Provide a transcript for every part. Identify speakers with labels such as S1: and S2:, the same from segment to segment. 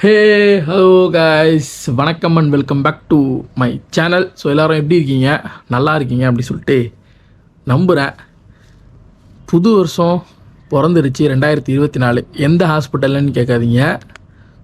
S1: ஹே hello guys வணக்கம் and welcome back to my channel so எல்லோரும் எப்படி இருக்கீங்க? நல்லா இருக்கீங்க அப்படி சொல்லிட்டு நம்புகிறேன் புது வருஷம் பிறந்துருச்சு ரெண்டாயிரத்தி இருபத்தி நாலு. எந்த ஹாஸ்பிட்டல்னு கேட்காதீங்க.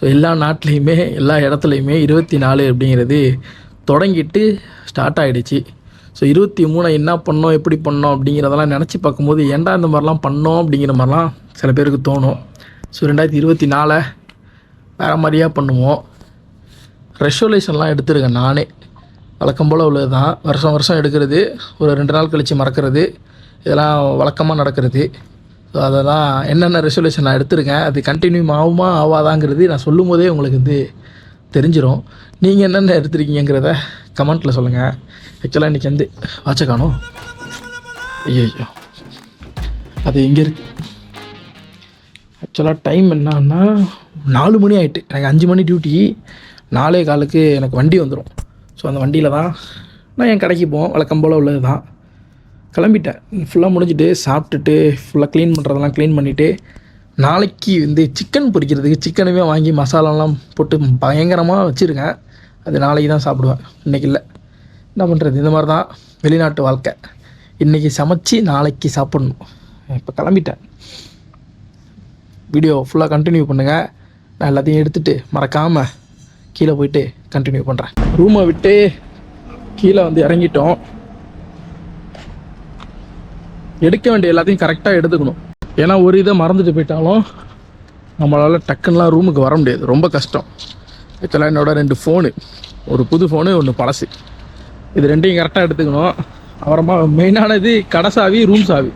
S1: ஸோ எல்லா நாட்டிலையுமே எல்லா இடத்துலையுமே இருபத்தி நாலு அப்படிங்கிறது தொடங்கிட்டு ஸ்டார்ட் ஆகிடுச்சு ஸோ இருபத்தி மூணை என்ன பண்ணோம் எப்படி பண்ணோம் அப்படிங்கிறதெல்லாம் நினச்சி பார்க்கும்போது ஏன்டா இந்த மாதிரிலாம் பண்ணோம் அப்படிங்கிற மாதிரிலாம் சில பேருக்கு தோணும். ஸோ ரெண்டாயிரத்தி இருபத்தி நாலை வேறு மாதிரியாக பண்ணுவோம். ரெசொலேஷன்லாம் எடுத்துருக்கேன் நானே. வழக்கம் போல் உள்ளது தான் வருஷம் வருஷம் எடுக்கிறது ஒரு ரெண்டு நாள் கழித்து மறக்கிறது இதெல்லாம் வழக்கமாக நடக்கிறது. ஸோ அதெல்லாம் என்னென்ன ரெசொலேஷன் நான் எடுத்திருக்கேன் அது கண்டினியூ ஆகுமா ஆகாதாங்கிறது நான் சொல்லும் போதே உங்களுக்கு வந்து தெரிஞ்சிடும் நீங்கள் என்னென்ன எடுத்திருக்கீங்கிறத கமெண்ட்டில் சொல்லுங்கள் ஆக்சுவலாக இன்றைக்கி வந்து வாட்ச காணும். ஐயோ அது எங்கே இருக்கு? ஆக்சுவலாக டைம் என்னன்னா நாலு மணி ஆயிட்டு. எனக்கு அஞ்சு மணி டியூட்டி நாலே காலுக்கு எனக்கு வண்டி வந்துடும் ஸோ அந்த வண்டியில் தான் நான் என் கடைக்கு போவோம் வழக்கம் போல் உள்ளது தான் கிளம்பிட்டேன் ஃபுல்லாக முடிஞ்சுட்டு சாப்பிட்டுட்டு ஃபுல்லாக க்ளீன் பண்ணுறதெல்லாம் க்ளீன் பண்ணிவிட்டு நாளைக்கு வந்து சிக்கன் பொரிக்கிறதுக்கு சிக்கனுமே வாங்கி மசாலாலாம் போட்டு பயங்கரமாக வச்சுருக்கேன். அது நாளைக்கு தான் சாப்பிடுவேன். இன்றைக்கி இல்லை. என்ன பண்ணுறது இந்த மாதிரி தான் வெளிநாட்டு வாழ்க்கை. இன்றைக்கி சமைச்சு நாளைக்கு சாப்பிட்ணும். இப்போ கிளம்பிட்டேன். வீடியோ ஃபுல்லாக கண்டினியூ பண்ணுங்கள் நான் எல்லாத்தையும் எடுத்துகிட்டு மறக்காமல் கீழே போயிட்டு கண்டினியூ பண்ணுறேன் ரூமை விட்டு கீழே வந்து இறங்கிட்டோம். எடுக்க வேண்டிய எல்லாத்தையும் கரெக்டாக எடுத்துக்கணும். ஏன்னா ஒரு இதை மறந்துட்டு போயிட்டாலும் நம்மளால் டக்குன்னெலாம் ரூமுக்கு வர முடியாது. ரொம்ப கஷ்டம். ஆக்சுவலாக என்னோட ரெண்டு ஃபோனு ஒரு புது ஃபோனு ஒன்று பழசு. இது ரெண்டையும் கரெக்டாக எடுத்துக்கணும். அப்புறமா மெயினானது கடை சாவி ரூம் சாவி.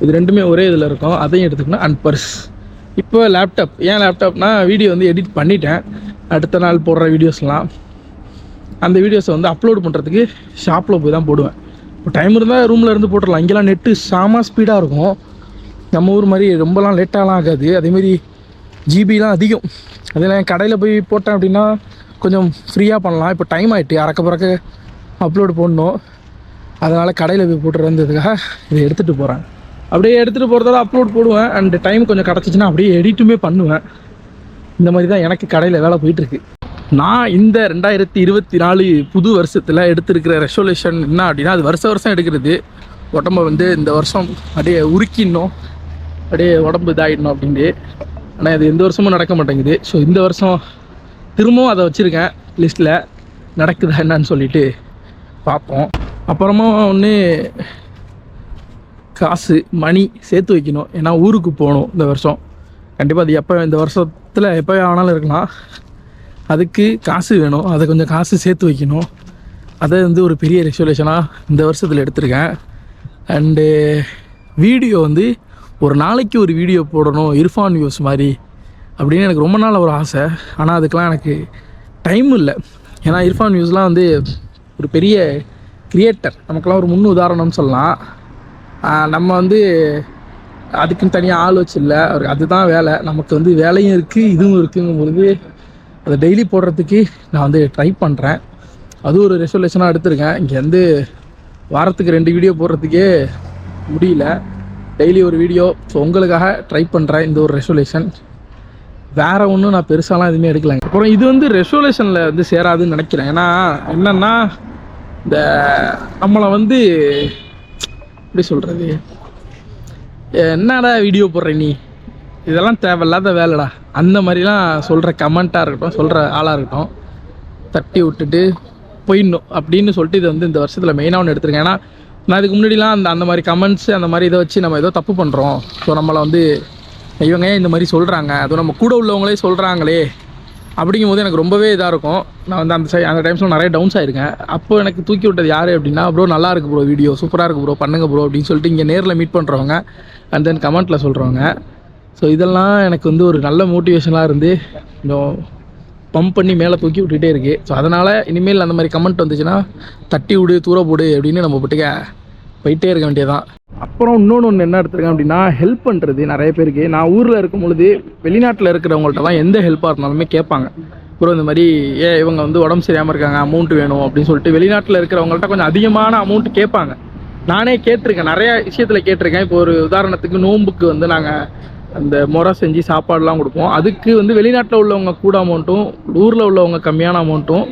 S1: இது ரெண்டுமே ஒரே இதில் இருக்கும். அதையும் எடுத்துக்கணும். அண்ட் பர்ஸ் இப்போ லேப்டாப் ஏன் லேப்டாப்னால் வீடியோ வந்து எடிட் பண்ணிட்டேன். அடுத்த நாள் போடுற வீடியோஸ்லாம் அந்த வீடியோஸை வந்து அப்லோட் பண்ணுறதுக்கு ஷாப்பில் போய் தான் போடுவேன். இப்போ டைம் இருந்தால் ரூமில் இருந்து போட்டுடலாம். இங்கெல்லாம் நெட்டு சாமா ஸ்பீடாக இருக்கும். நம்ம ஊர் மாதிரி ரொம்பலாம் லேட்டாலாம் ஆகாது. அதேமாரி ஜிபிலாம் அதிகம். அதில் என் கடையில் போய் போட்டேன் அப்படின்னா கொஞ்சம் ஃப்ரீயாக பண்ணலாம். இப்போ டைம் ஆகிட்டு அறக்க பறக்க அப்லோடு போடணும். அதனால் கடையில் போய் போட்டுறதுக்காக இதை எடுத்துகிட்டு போகிறேன் அப்படியே எடுத்துகிட்டு போகிறதால அப்லோட் போடுவேன். அண்ட் டைம் கொஞ்சம் கிடச்சிச்சின்னா அப்படியே எடிட்டுமே பண்ணுவேன். இந்த மாதிரி தான் எனக்கு கடையில் வேலை போயிட்டுருக்கு. நான் இந்த ரெண்டாயிரத்தி இருபத்தி நாலு புது வருஷத்தில் எடுத்திருக்கிற ரெசல்யூஷன் என்ன அப்படின்னா அது வருஷ வருஷம் எடுக்கிறது. உடம்ப வந்து இந்த வருஷம் அப்படியே உருக்கிடணும். அப்படியே உடம்பு இதாகிடணும் அப்படின்ட்டு. ஆனால் அது எந்த வருஷமும் நடக்க மாட்டேங்குது. ஸோ இந்த வருஷம் திரும்பவும் அதை வச்சுருக்கேன் லிஸ்ட்டில் நடக்குதா என்னன்னு சொல்லிட்டு பார்ப்போம். அப்புறமா ஒன்று காசு மணி சேர்த்து வைக்கணும். ஏன்னா ஊருக்கு போகணும் இந்த வருஷம். கண்டிப்பாக அது எப்போ இந்த வருஷத்தில் எப்போ ஆனாலும் இருக்கலாம். அதுக்கு காசு வேணும். அதை கொஞ்சம் காசு சேர்த்து வைக்கணும். அதை வந்து ஒரு பெரிய ரெசல்யூஷனாக இந்த வருஷத்தில் எடுத்திருக்கேன். அண்டு வீடியோ வந்து ஒரு நாளைக்கு ஒரு வீடியோ போடணும் இர்ஃபான் வியூஸ் மாதிரி அப்படின்னு எனக்கு ரொம்ப நாள் ஒரு ஆசை. ஆனால் அதுக்கெலாம் எனக்கு டைம் இல்லை. ஏன்னா இர்ஃபான் வியூஸ்லாம் வந்து ஒரு பெரிய கிரியேட்டர் நமக்கெல்லாம் ஒரு முன் உதாரணம்னு சொல்லலாம். நம்ம வந்து அதுக்குன்னு தனியாக ஆள் வச்சில்ல. அவருக்கு அதுதான் வேலை. நமக்கு வந்து வேலையும் இருக்குது இதுவும் இருக்குங்கும் பொழுது அதை டெய்லி போடுறதுக்கு நான் வந்து ட்ரை பண்ணுறேன் அது ஒரு ரெசல்யூஷனாக எடுத்திருக்கேன். இங்கே வந்து வாரத்துக்கு ரெண்டு வீடியோ போடுறதுக்கே முடியல. டெய்லி ஒரு வீடியோ ஸோ உங்களுக்காக ட்ரை பண்ணுறேன் இந்த ஒரு ரெசல்யூஷன் வேற ஒன்றும் நான் பெருசாலாம் எதுவுமே எடுக்கலைங்க. அப்புறம் இது வந்து ரெசல்யூஷனில் வந்து சேராதுன்னு நினைக்கிறேன். ஏன்னா என்னன்னா இந்த நம்மளை வந்து எப்படி சொல்கிறது என்னடா வீடியோ போடுற நீ? இதெல்லாம் தேவையில்லாத வேலைடா. அந்த மாதிரிலாம் சொல்கிற கமெண்ட்டாக இருக்கட்டும் சொல்கிற ஆளாக இருக்கட்டும் தட்டி விட்டுட்டு போயிடணும் அப்படின்னு சொல்லிட்டு இது வந்து இந்த வருஷத்தில் மெயினாக ஒன்று எடுத்திருக்கேன். ஏன்னா நான் இதுக்கு முன்னாடிலாம் அந்த அந்த மாதிரி கமெண்ட்ஸ் அந்த மாதிரி இதை வச்சு நம்ம ஏதோ தப்பு பண்ணுறோம் ஸோ நம்மளை வந்து இவங்க ஏன் இந்த மாதிரி சொல்கிறாங்க அதுவும் நம்ம கூட உள்ளவங்களே சொல்கிறாங்களே அப்படிங்கும் போது எனக்கு ரொம்பவே இதாக இருக்கும். நான் வந்து அந்த சை அந்த டைம்ஸில் நிறைய டவுன்ஸ் ஆயிருக்கேன். அப்போ எனக்கு தூக்கி விட்டது யார் அப்படின்னா ப்ரோ நல்லா இருக்கு ப்ரோ வீடியோ சூப்பராக இருக்கு ப்ரோ பண்ணுங்க ப்ரோ அப்படின்னு சொல்லிட்டு இங்கே நேரில் மீட் பண்ணுறவங்க அண்ட் தென் கமெண்ட்டில் சொல்கிறவங்க ஸோ இதெல்லாம் எனக்கு வந்து ஒரு நல்ல மோட்டிவேஷனாக இருந்து கொஞ்சம் பம்ப் பண்ணி மேலே தூக்கி விட்டுட்டே இருக்குது ஸோ அதனால் இனிமேல் அந்த மாதிரி கமெண்ட் வந்துச்சுன்னா தட்டி விடு தூர போடு அப்படின்னு நம்ம போட்டுக்க போயிட்டே இருக்க வேண்டியதான் அப்புறம் இன்னொன்று ஒன்று என்ன எடுத்துருக்கேன் அப்படின்னா ஹெல்ப் பண்ணுறது நிறைய பேருக்கு. நான் ஊரில் இருக்கும் பொழுது வெளிநாட்டில் இருக்கிறவங்கள்ட்டலாம் எந்த ஹெல்ப்பாக இருந்தாலுமே கேட்பாங்க. அப்புறம் இந்த மாதிரி ஏ இவங்க வந்து உடம்பு சரியாமல் இருக்காங்க அமௌண்ட் வேணும் அப்படின்னு சொல்லிட்டு வெளிநாட்டில் இருக்கிறவங்கள்ட்ட கொஞ்சம் அதிகமான அமௌண்ட் கேட்பாங்க. நானே கேட்டிருக்கேன் நிறைய விஷயத்தில் கேட்டிருக்கேன். இப்போ ஒரு உதாரணத்துக்கு நோன்புக்கு வந்து நாங்கள் அந்த முறை செஞ்சு சாப்பாடுலாம் கொடுப்போம். அதுக்கு வந்து வெளிநாட்டில் உள்ளவங்க கூட அமௌண்ட்டும் ஊரில் உள்ளவங்க கம்மியான அமௌண்ட்டும்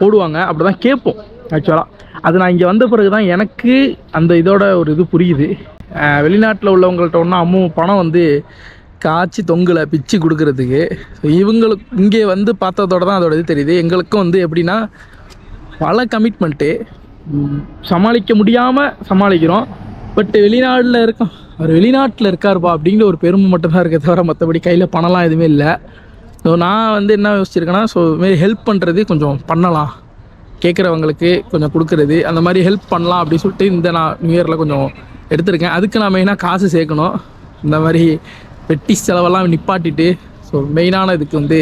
S1: போடுவாங்க. அப்படி தான் கேட்போம். ஆக்சுவலாக அது நான் இங்கே வந்த பிறகு தான் எனக்கு அந்த இதோட ஒரு இது புரியுது. வெளிநாட்டில் உள்ளவங்கள்ட்ட ஒன்றும் அம்மு பணம் வந்து காய்ச்சி தொங்கலை பிச்சு கொடுக்கறதுக்கு. ஸோ இவங்களுக்கு இங்கே வந்து பார்த்ததோட தான் அதோட இது தெரியுது. எங்களுக்கும் வந்து எப்படின்னா பல கமிட்மெண்ட்டு சமாளிக்க முடியாமல் சமாளிக்கிறோம். பட் வெளிநாட்டில் இருக்கோம். அவர் வெளிநாட்டில் இருக்காருப்பா அப்படிங்கிற ஒரு பெருமை மட்டும்தான் இருக்க தவிர மற்றபடி கையில் பணம்லாம் எதுவுமே இல்லை. ஸோ நான் வந்து என்ன யோசிச்சிருக்கேன்னா ஸோ இதுமாரி ஹெல்ப் பண்ணுறது கொஞ்சம் பண்ணலாம். கேட்குறவங்களுக்கு கொஞ்சம் கொடுக்குறது அந்த மாதிரி ஹெல்ப் பண்ணலாம் அப்படின்னு சொல்லிட்டு இந்த நான் நியூ இயரில் கொஞ்சம் எடுத்திருக்கேன். அதுக்கு நான் மெயினாக காசு சேர்க்கணும். இந்த மாதிரி வெட்டி செலவெல்லாம் நிப்பாட்டிட்டு ஸோ மெயினான இதுக்கு வந்து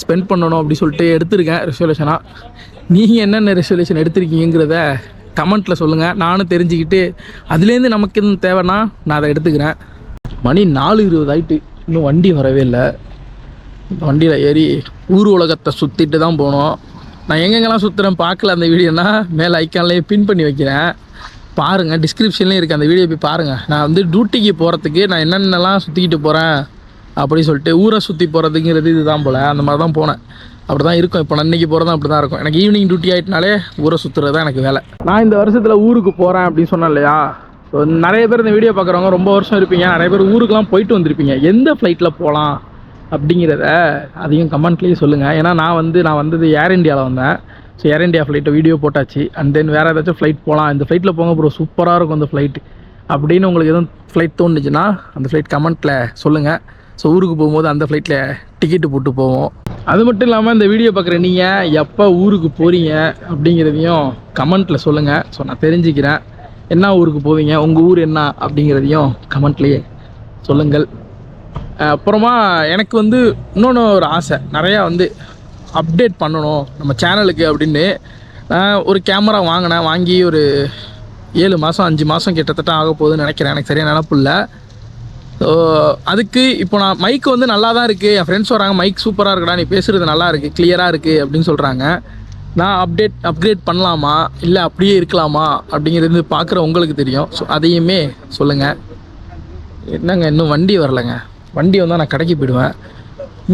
S1: ஸ்பெண்ட் பண்ணணும் அப்படின்னு சொல்லிட்டு எடுத்திருக்கேன் ரெசல்யூஷனாக நீங்கள் என்னென்ன ரெசல்யூஷன் எடுத்திருக்கீங்கிறத கமெண்ட்டில் சொல்லுங்கள் நானும் தெரிஞ்சுக்கிட்டு அதுலேருந்து நமக்கு எதுவும் தேவைன்னா நான் அதை எடுத்துக்கிறேன். மணி நாலு இருபது ஆகிட்டு இன்னும் வண்டி வரவே இல்லை. வண்டியில் ஏறி ஊர் உலகத்தை சுற்றிட்டு தான் போனோம். நான் எங்கெங்கெல்லாம் சுற்றுறேன் பார்க்கல அந்த வீடியோனா மேலே ஐக்கான்லேயே பின் பண்ணி வைக்கிறேன். பாருங்கள் டிஸ்கிரிப்ஷன்லேயும் இருக்குது அந்த வீடியோ போய் பாருங்கள் நான் வந்து டியூட்டிக்கு போகிறதுக்கு நான் என்னென்னலாம் சுற்றிக்கிட்டு போகிறேன் அப்படின்னு சொல்லிட்டு ஊரை சுற்றி போகிறதுங்கிறது இதுதான் போல். அந்த மாதிரி தான் போனேன். அப்படி தான் இருக்கும். இப்போ நான் இன்றைக்கி போகிறதும் அப்படி தான் இருக்கும். எனக்கு ஈவினிங் டியூட்டி ஆகிட்டனாலே ஊரை சுற்றுறது தான் எனக்கு வேலை. நான் இந்த வருஷத்தில் ஊருக்கு போகிறேன் அப்படின்னு சொன்னேன் இல்லையா? நிறைய பேர் இந்த வீடியோ பார்க்குறவங்க ரொம்ப வருஷம் இருப்பீங்க. நிறைய பேர் ஊருக்குலாம் போயிட்டு வந்திருப்பீங்க. எந்த ஃப்ளைட்டில் போகலாம் அப்படிங்கிறத அதையும் கமெண்ட்லேயே சொல்லுங்கள் ஏன்னா நான் வந்து நான் வந்தது ஏர் இண்டியாவில் வந்தேன். ஸோ ஏர் இந்தியா ஃப்ளைட்டை வீடியோ போட்டாச்சு. அண்ட் தென் வேறு ஏதாச்சும் ஃப்ளைட் போகலாம் இந்த ஃப்ளைட்டில் போங்க ப்ரோ சூப்பராக இருக்கும் அந்த ஃப்ளைட் அப்படின்னு உங்களுக்கு எதுவும் ஃப்ளைட் தோணுச்சுன்னா அந்த ஃப்ளைட் கமெண்ட்டில் சொல்லுங்கள் ஸோ ஊருக்கு போகும்போது அந்த ஃப்ளைட்டில் டிக்கெட்டு போட்டு போவோம். அது மட்டும் இல்லாமல் இந்த வீடியோ பார்க்குற நீங்கள் எப்போ ஊருக்கு போகிறீங்க அப்படிங்கிறதையும் கமெண்ட்டில் சொல்லுங்கள் ஸோ நான் தெரிஞ்சுக்கிறேன். என்ன ஊருக்கு போவீங்க? உங்கள் ஊர் என்ன? அப்படிங்கிறதையும் கமெண்ட்லேயே சொல்லுங்கள். அப்புறமா எனக்கு வந்து இன்னொன்று ஒரு ஆசை. நிறையா வந்து அப்டேட் பண்ணணும் நம்ம சேனலுக்கு அப்படின்னு. ஒரு கேமரா வாங்கினேன். வாங்கி ஒரு ஏழு மாதம் அஞ்சு மாதம் கிட்டத்தட்ட ஆக போகுதுன்னு நினைக்கிறேன். எனக்கு சரியாக நினப்பு இல்லை. ஸோ அதுக்கு இப்போ நான் மைக் வந்து நல்லா தான் இருக்குது என் ஃப்ரெண்ட்ஸ் வராங்க மைக் சூப்பராக இருக்குடா. நீ பேசுகிறது நல்லா இருக்குது கிளியராக இருக்குது அப்படின்னு சொல்கிறாங்க நான் அப்டேட் அப்கிரேட் பண்ணலாமா? இல்லை அப்படியே இருக்கலாமா? அப்படிங்கிறது பார்க்குற உங்களுக்கு தெரியும். ஸோ அதையுமே சொல்லுங்கள் என்னங்க இன்னும் வண்டி வரலைங்க. வண்டி வந்தால் நான் கடைக்கு போயிடுவேன்.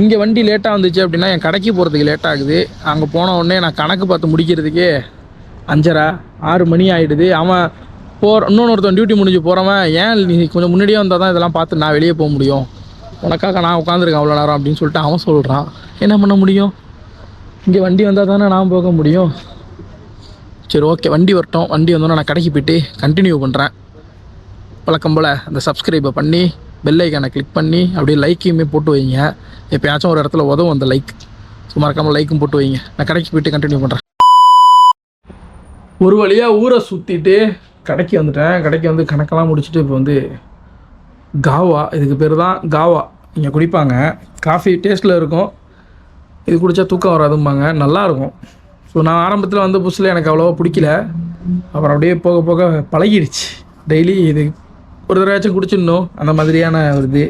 S1: இங்கே வண்டி லேட்டாக வந்துச்சு அப்படின்னா என் கடைக்கு போகிறதுக்கு லேட் ஆகுது. அங்கே போன உடனே நான் கணக்கு பார்த்து முடிக்கிறதுக்கே அஞ்சரை ஆறு மணி ஆகிடுது அவன் போகிற இன்னொருத்தன் டியூட்டி முடிஞ்சு போகிறவன் ஏன் நீ கொஞ்சம் முன்னாடியே வந்தால் தான் இதெல்லாம் பார்த்து நான் வெளியே போக முடியும்? உனக்காக நான் உட்காந்துருக்கேன் அவ்வளோ நேரம் அப்படின்னு சொல்லிட்டு அவன் சொல்கிறான் என்ன பண்ண முடியும்? இங்கே வண்டி வந்தால் தானே நான் போக முடியும்? சரி ஓகே வண்டி வரட்டும். வண்டி வந்தோன்னே நான் கடைக்கு போயிட்டு கண்டினியூ பண்ணுறேன் வழக்கம் போல் அந்த சப்ஸ்கிரைபை பண்ணி பெல்லைக்கானை கிளிக் பண்ணி அப்படியே லைக்கையுமே போட்டு வைங்க. எப்பயாச்சும் ஒரு இடத்துல உதவும் அந்த லைக் ஸோ மறக்காமல் லைக்கும் போட்டு வைங்க. நான் கடைக்கு போயிட்டு கண்டினியூ பண்ணுறேன் ஒரு வழியாக ஊரை சுற்றிட்டு கடைக்கு வந்துட்டேன். கடைக்கு வந்து கணக்கெல்லாம் முடிச்சுட்டு இப்போ வந்து காவா இதுக்கு பேர் தான் காவா இங்கே குடிப்பாங்க. காஃபி டேஸ்ட்டில் இருக்கும். இது குடித்தா தூக்கம் வராதும்பாங்க. நல்லாயிருக்கும் ஸோ நான் ஆரம்பத்தில் வந்த புதுசில் எனக்கு அவ்வளோவா பிடிக்கல. அப்புறம் அப்படியே போக போக பழகிடுச்சு. டெய்லி இது ஒரு தடவையாச்சும் குடிச்சிடணும். அந்த மாதிரியான ஒரு இது.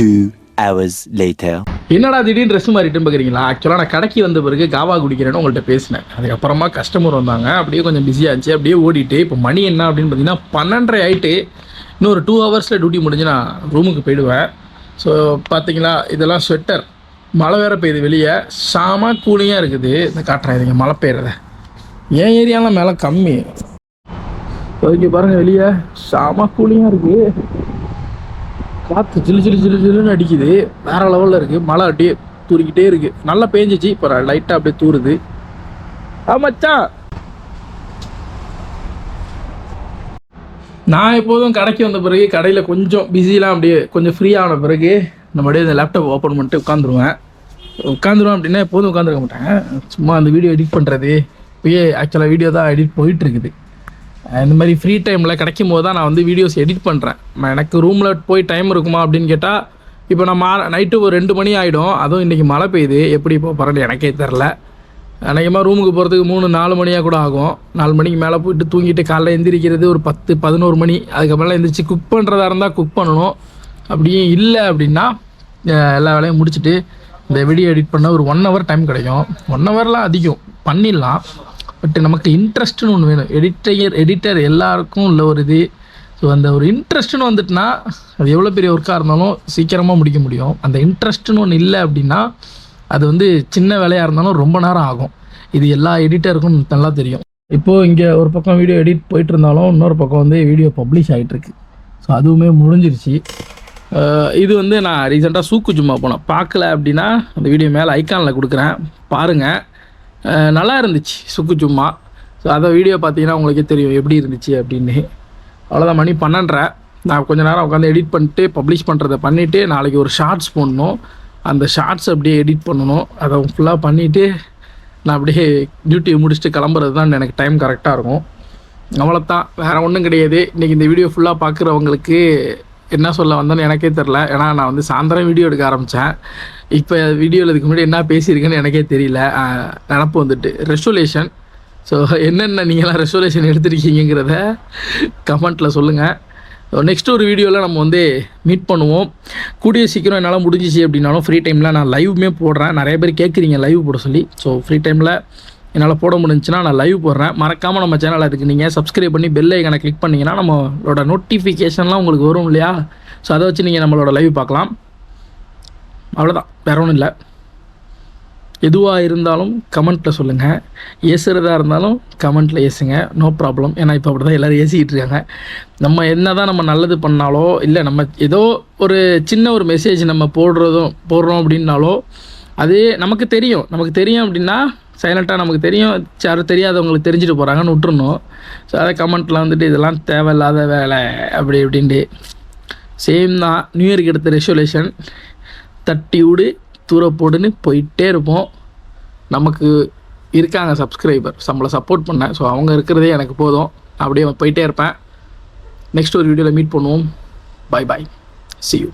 S2: Two hours later.
S1: என்னடா திடீர்னு ட்ரெஸ் மாறிட்டு பார்க்குறீங்களா ஆக்சுவலாக நான் கடைக்கு வந்த பிறகு காவா குடிக்கிறேன்னு உங்கள்கிட்ட பேசினேன். அதுக்கப்புறமா கஸ்டமர் வந்தாங்க. அப்படியே கொஞ்சம் பிஸியாச்சு அப்படியே ஓடிட்டு இப்போ மணி என்ன அப்படின்னு பார்த்தீங்கன்னா பன்னெண்டரை ஆயிட்டு இன்னும் ஒரு டூ ஹவர்ஸில் டியூட்டி முடிஞ்சு நான் ரூமுக்கு போயிடுவேன். ஸோ பார்த்தீங்களா இதெல்லாம் ஸ்வெட்டர் மழை வேற பெய்யுது வெளியே. சாம கூலிங்காக இருக்குது. இந்த காட்டுறேன் இதுங்க மழை பெய்யறத. என் ஏரியாலாம் மேலே கம்மி. இங்கே பாருங்கள் வெளியே. சாம கூலியாக இருக்குது காற்று ஜிலு ஜிலு ஜிலு ஜிலுன்னு அடிக்குது. வேற லெவலில் இருக்குது மழை அப்படியே தூரிக்கிட்டே இருக்கு. நல்லா பேஞ்சிச்சு. இப்போ லைட்டாக அப்படியே தூருது. ஆ நான் எப்போதும் கடைக்கு வந்த பிறகு கடையில் கொஞ்சம் பிஸிலாம் அப்படியே கொஞ்சம் ஃப்ரீ ஆன பிறகு நம்ம அப்படியே இந்த லேப்டாப் ஓப்பன் பண்ணிட்டு உட்காந்துருவேன் உட்காந்துருவேன் அப்படின்னா எப்போதும் உட்காந்துருக்க மாட்டேன். சும்மா அந்த வீடியோ எடிட் பண்ணுறது இப்போயே ஆக்சுவலாக வீடியோ தான் எடிட் போயிட்டு இருக்குது. இந்த மாதிரி ஃப்ரீ டைமில் கிடைக்கும் போது தான் நான் வந்து வீடியோஸ் எடிட் பண்ணுறேன் எனக்கு ரூமில் போய் டைம் இருக்குமா அப்படின்னு கேட்டால் இப்போ நான் மா நைட்டு ஒரு ரெண்டு மணி ஆகிடும் அதுவும் இன்றைக்கி மழை பெய்யுது. எப்படி இப்போ பரவாயில்ல எனக்கே தெரில அநேகமாக ரூமுக்கு போகிறதுக்கு மூணு நாலு மணியாக கூட ஆகும். நாலு மணிக்கு மேலே போயிட்டு தூங்கிட்டு காலைல எந்திரிக்கிறது ஒரு பத்து பதினோரு மணி. அதுக்கப்புறம் எந்திரிச்சு குக் பண்ணுறதா இருந்தால் குக் பண்ணணும். அப்படியும் இல்லை அப்படின்னா எல்லா வேலையும் முடிச்சுட்டு இந்த வீடியோ எடிட் பண்ண ஒரு ஒன் ஹவர் டைம் கிடைக்கும். ஒன் ஹவர்லாம் அதிகம். பண்ணிடலாம். பட் நமக்கு இன்ட்ரெஸ்ட்னு ஒன்று வேணும். எடிட்டர் எடிட்டர் எல்லாருக்கும் உள்ள ஒரு இது. ஸோ அந்த ஒரு இன்ட்ரெஸ்ட்னு வந்துட்டுனா அது எவ்வளோ பெரிய ஒர்க்காக இருந்தாலும் சீக்கிரமாக முடிக்க முடியும். அந்த இன்ட்ரெஸ்ட்னு ஒன்று இல்லை அப்படின்னா அது வந்து சின்ன வேலையாக இருந்தாலும் ரொம்ப நேரம் ஆகும். இது எல்லா எடிட்டருக்கும் நல்லா தெரியும். இப்போது இங்கே ஒரு பக்கம் வீடியோ எடிட் போயிட்டு இருந்தாலும் இன்னொரு பக்கம் வந்து வீடியோ பப்ளிஷ் ஆகிட்டுருக்கு ஸோ அதுவுமே முடிஞ்சிருச்சு. இது வந்து நான் ரீசெண்டாக சூக்கு சும்மா போனேன். பார்க்கல அப்படின்னா அந்த வீடியோ மேலே ஐக்கானில் கொடுக்குறேன். பாருங்கள் நல்லா இருந்துச்சு. சுக்கு சும்மா ஸோ அதை வீடியோ பார்த்தீங்கன்னா உங்களுக்கே தெரியும். எப்படி இருந்துச்சு அப்படின்னு. அவ்வளோதான் மணி பன்னெண்டரை. நான் கொஞ்ச நேரம் உட்காந்து எடிட் பண்ணிட்டு பப்ளிஷ் பண்ணுறதை பண்ணிவிட்டு நாளைக்கு ஒரு ஷார்ட்ஸ் போடணும். அந்த ஷார்ட்ஸ் அப்படியே எடிட் பண்ணணும். அதை ஃபுல்லாக பண்ணிவிட்டு நான் அப்படியே டியூட்டியை முடிச்சுட்டு கிளம்புறது தான் எனக்கு டைம் கரெக்டாக இருக்கும். அவ்வளோத்தான் வேறு ஒன்றும் கிடையாது. இன்றைக்கி இந்த வீடியோ ஃபுல்லாக பார்க்குறவங்களுக்கு என்ன சொல்ல வந்தேன்னு எனக்கே தெரில ஏன்னா நான் வந்து சாயந்தரம் வீடியோ எடுக்க ஆரம்பித்தேன் இப்போ வீடியோவில் இதுக்கு முன்னாடி என்ன பேசியிருக்கேன்னு எனக்கே தெரியல. நினப்பு வந்துட்டு. ரெசொலேஷன் ஸோ என்னென்ன நீங்களாம் ரெசொலேஷன் எடுத்திருக்கீங்கிறத கமெண்ட்டில் சொல்லுங்கள் நெக்ஸ்ட் ஒரு வீடியோவில் நம்ம வந்து மீட் பண்ணுவோம். கூடிய சீக்கிரம் என்னால் முடிஞ்சிச்சு அப்படின்னாலும் ஃப்ரீ டைமில் நான் லைவுமே போடுறேன். நிறைய பேர் கேட்குறீங்க லைவ் போட சொல்லி. ஸோ ஃப்ரீ டைமில் என்னால் போட முடிஞ்சுன்னா நான் லைவ் போடுறேன். மறக்காமல் நம்ம சேனல் அதுக்கு நீங்கள் சப்ஸ்கிரைப் பண்ணி பெல் ஐக்கனை கிளிக் பண்ணிங்கன்னா நம்மளோட நோட்டிஃபிகேஷன்லாம் உங்களுக்கு வரும் இல்லையா? ஸோ அதை வச்சு நீங்கள் நம்மளோட லைவ் பார்க்கலாம். அவ்வளோதான் வேற ஒன்றும் இல்லை. எதுவாக இருந்தாலும் கமெண்ட்டில் சொல்லுங்கள் ஏசுறதா இருந்தாலும் கமெண்ட்டில் ஏசுங்க. நோ ப்ராப்ளம் ஏன்னா இப்போ அப்படி தான் எல்லோரும் ஏசிக்கிட்டு இருக்காங்க. நம்ம என்ன தான் நம்ம நல்லது பண்ணாலோ இல்லை நம்ம ஏதோ ஒரு சின்ன ஒரு மெசேஜ் நம்ம போடுறதும் போடுறோம் அப்படின்னாலோ அது நமக்கு தெரியும். நமக்கு தெரியும் அப்படின்னா சைலண்ட்டாக நமக்கு தெரியும். யாரும் தெரியாதவங்களுக்கு தெரிஞ்சுட்டு போகிறாங்கன்னு விட்டுருணும் ஸோ அதை கமெண்ட்லாம் வந்துட்டு இதெல்லாம் தேவையில்லாத வேலை அப்படி இப்படின்ட்டு. சேம் தான். நியூ இயர்க்கு எடுத்த ரெசோலேஷன் தட்டி விடு தூர போடுன்னு போயிட்டே இருப்போம். நமக்கு இருக்காங்க சப்ஸ்கிரைபர் நம்மளை சப்போர்ட் பண்ண. ஸோ அவங்க இருக்கிறதே எனக்கு போதும். அப்படியே போயிட்டே இருப்பேன். நெக்ஸ்ட் ஒரு வீடியோவில் மீட் பண்ணுவோம். Bye bye C you